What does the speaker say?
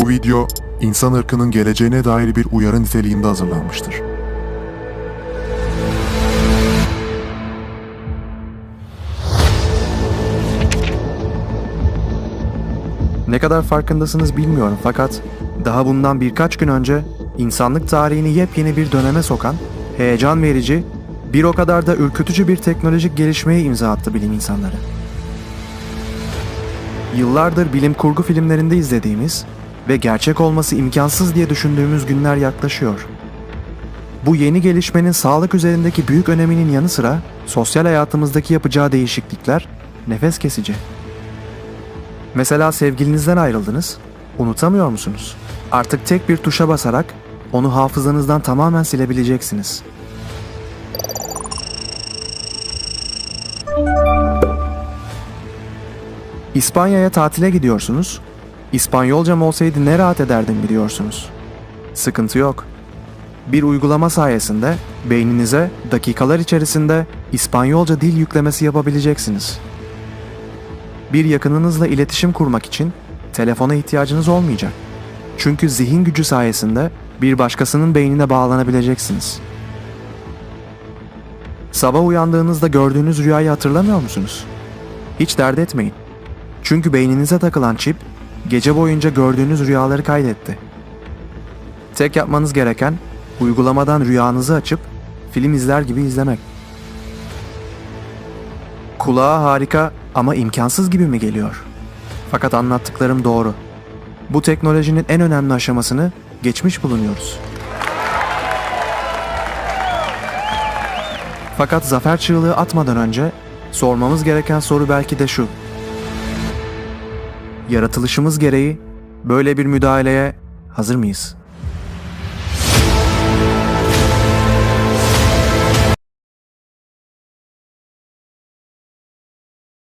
Bu video, insan ırkının geleceğine dair bir uyarı niteliğinde hazırlanmıştır. Ne kadar farkındasınız bilmiyorum fakat daha bundan birkaç gün önce insanlık tarihini yepyeni bir döneme sokan, heyecan verici, bir o kadar da ürkütücü bir teknolojik gelişmeye imza attı bilim insanları. Yıllardır bilim kurgu filmlerinde izlediğimiz ve gerçek olması imkansız diye düşündüğümüz günler yaklaşıyor. Bu yeni gelişmenin sağlık üzerindeki büyük öneminin yanı sıra sosyal hayatımızdaki yapacağı değişiklikler nefes kesici. Mesela sevgilinizden ayrıldınız, unutamıyor musunuz? Artık tek bir tuşa basarak onu hafızanızdan tamamen silebileceksiniz. İspanya'ya tatile gidiyorsunuz. İspanyolcam olsaydı ne rahat ederdim biliyorsunuz. Sıkıntı yok. Bir uygulama sayesinde beyninize dakikalar içerisinde İspanyolca dil yüklemesi yapabileceksiniz. Bir yakınınızla iletişim kurmak için telefona ihtiyacınız olmayacak. Çünkü zihin gücü sayesinde bir başkasının beynine bağlanabileceksiniz. Sabah uyandığınızda gördüğünüz rüyayı hatırlamıyor musunuz? Hiç dert etmeyin. Çünkü beyninize takılan çip gece boyunca gördüğünüz rüyaları kaydetti. Tek yapmanız gereken uygulamadan rüyanızı açıp film izler gibi izlemek. Kulağa harika ama imkansız gibi mi geliyor? Fakat anlattıklarım doğru. Bu teknolojinin en önemli aşamasını geçmiş bulunuyoruz. Fakat zafer çığlığı atmadan önce sormamız gereken soru belki de şu. Yaratılışımız gereği böyle bir müdahaleye hazır mıyız?